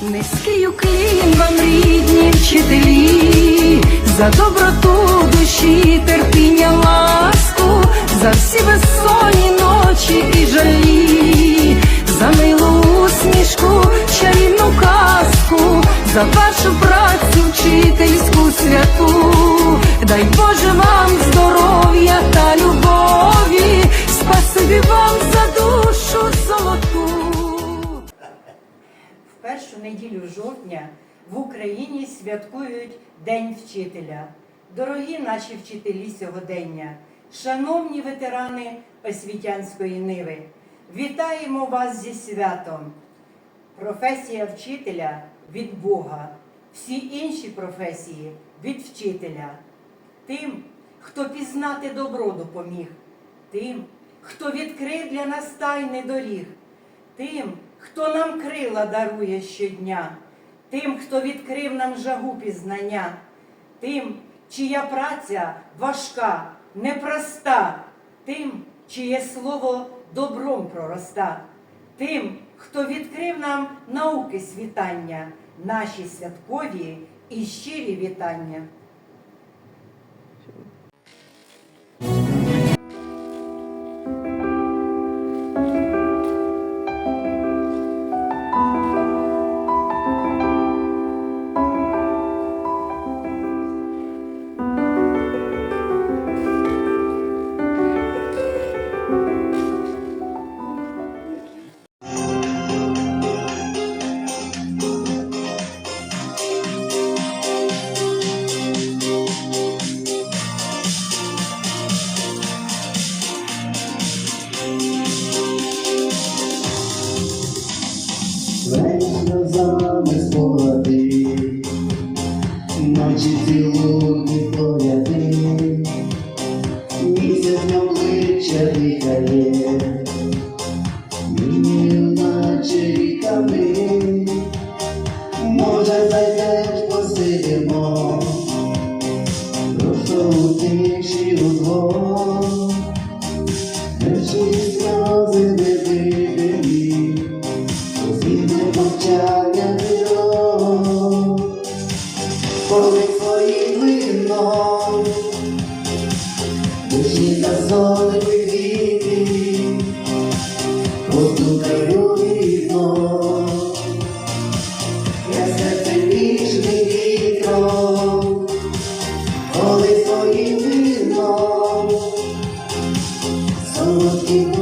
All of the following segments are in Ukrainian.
Низький уклін вам рідні вчителі, за доброту душі, терпіння, ласку, за всі безсонні ночі і жалі, за милу усмішку, чарівну казку, за вашу працю вчительську святу, дай Боже неділю жовтня в Україні святкують День вчителя. Дорогі наші вчителі сьогодення, шановні ветерани освітянської ниви, вітаємо вас зі святом. Професія вчителя від Бога, всі інші професії від вчителя. Тим, хто пізнати добро допоміг, тим, хто відкрив для нас тайни доріг, тим, хто нам крила дарує щодня, тим, хто відкрив нам жагу пізнання, тим, чия праця важка, непроста, тим, чиє слово добром пророста, тим, хто відкрив нам науки світання, наші святкові і щирі вітання. noite seu mundo foi ver, E seus nomes te abrigarem Menina, de caminho коли твоїм вином душі та зони віти, постукаю вікно, я серце ніжним вітром, коли твоїм вином солодкі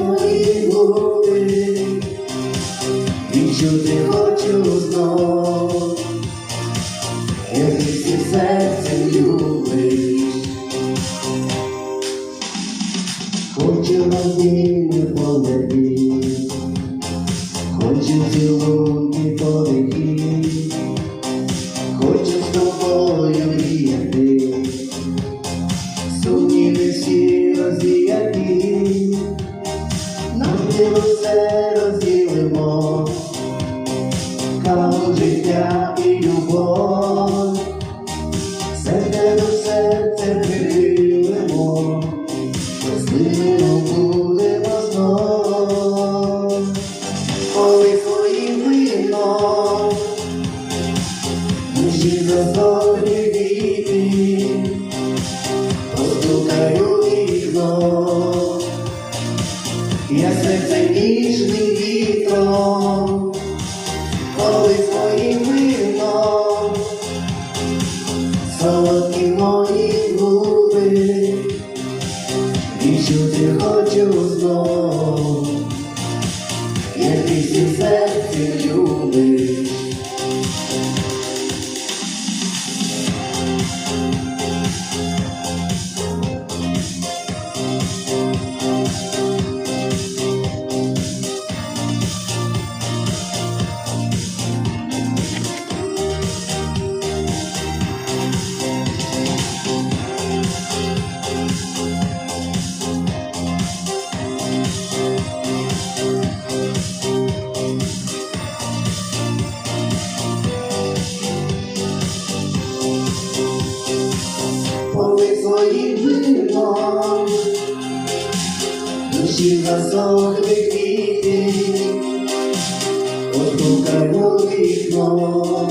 цілунки подихи, хочу з тобою мріяти, сумніви всі розвіяти, нам все розділимо, каву життя і любов, серце до серця прихилимо, Я серце ніжний вітром, коли твоїм вікно,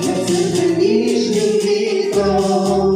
несе вже ніжним вітром,